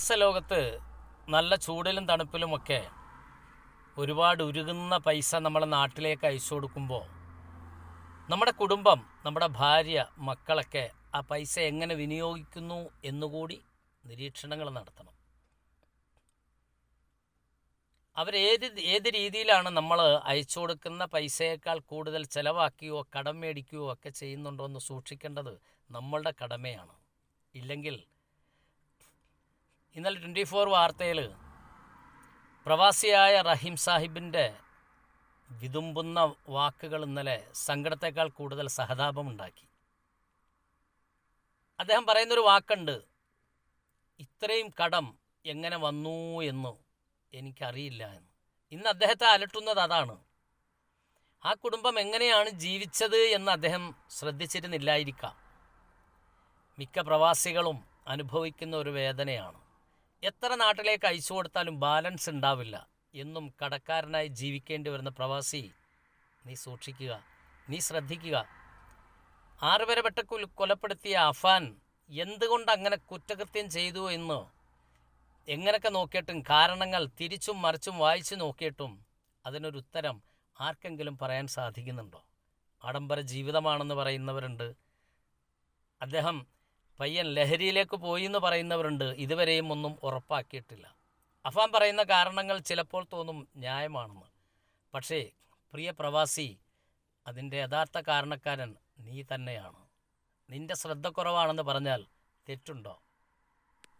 പ്രവാസ ലോകത്ത് നല്ല ചൂടിലും തണുപ്പിലുമൊക്കെ ഒരുപാട് ഉരുകുന്ന പൈസ നമ്മളെ നാട്ടിലേക്ക് അയച്ചു കൊടുക്കുമ്പോൾ നമ്മുടെ കുടുംബം നമ്മുടെ ഭാര്യ മക്കളൊക്കെ ആ പൈസ എങ്ങനെ വിനിയോഗിക്കുന്നു എന്നുകൂടി നിരീക്ഷണങ്ങൾ നടത്തണം. അവരേത് ഏത് രീതിയിലാണ് നമ്മൾ അയച്ചു കൊടുക്കുന്ന പൈസയേക്കാൾ കൂടുതൽ ചിലവാക്കിയോ കടം മേടിക്കുകയോ ഒക്കെ ചെയ്യുന്നുണ്ടോ എന്ന് സൂക്ഷിക്കേണ്ടത് നമ്മളുടെ കടമയാണ്. ഇല്ലെങ്കിൽ ഇന്നലെ ട്വന്റി ഫോർ വാർത്തയിൽ പ്രവാസിയായ റഹീം സാഹിബിന്റെ വിതുമ്പുന്ന വാക്കുകൾ ഇന്നലെ സങ്കടത്തേക്കാൾ കൂടുതൽ സഹതാപമുണ്ടാക്കി. അദ്ദേഹം പറയുന്നൊരു വാക്കുണ്ട് ഇത്രയും കടം എങ്ങനെ വന്നു എന്ന് എനിക്കറിയില്ല എന്ന്. ഇന്ന് അദ്ദേഹത്തെ അലട്ടുന്നത് അതാണ്. ആ കുടുംബം എങ്ങനെയാണ് ജീവിച്ചത് എന്ന് അദ്ദേഹം ശ്രദ്ധിച്ചിരുന്നില്ലായിരിക്കാം. മിക്ക പ്രവാസികളും അനുഭവിക്കുന്ന ഒരു വേദനയാണ്. എത്ര നാട്ടിലേക്ക് അയച്ചു കൊടുത്താലും ബാലൻസ് ഉണ്ടാവില്ല. എന്നും കടക്കാരനായി ജീവിക്കേണ്ടി വരുന്ന പ്രവാസി നീ സൂക്ഷിക്കുക നീ ശ്രദ്ധിക്കുക. ആറുപേരെ വെട്ടക്കുൽ കൊലപ്പെടുത്തിയ അഫാൻ എന്തുകൊണ്ട് അങ്ങനെ കുറ്റകൃത്യം ചെയ്തു എന്ന് എങ്ങനെയൊക്കെ നോക്കിയിട്ടും കാരണങ്ങൾ തിരിച്ചും മറിച്ചും വായിച്ചു നോക്കിയിട്ടും അതിനൊരു ഉത്തരം ആർക്കെങ്കിലും പറയാൻ സാധിക്കുന്നുണ്ടോ? ആഡംബര ജീവിതമാണെന്ന് പറയുന്നവരുണ്ട്. അദ്ദേഹം പയ്യൻ ലഹരിയിലേക്ക് പോയി എന്ന് പറയുന്നവരുണ്ട്. ഇതുവരെയും ഒന്നും ഉറപ്പാക്കിയിട്ടില്ല. അഫാൻ പറയുന്ന കാരണങ്ങൾ ചിലപ്പോൾ തോന്നും ന്യായമാണെന്ന്. പക്ഷേ പ്രിയ പ്രവാസി അതിന്റെ യഥാർത്ഥ കാരണക്കാരൻ നീ തന്നെയാണ്. നിന്റെ ശ്രദ്ധക്കുറവാണെന്ന് പറഞ്ഞാൽ തെറ്റുണ്ടോ?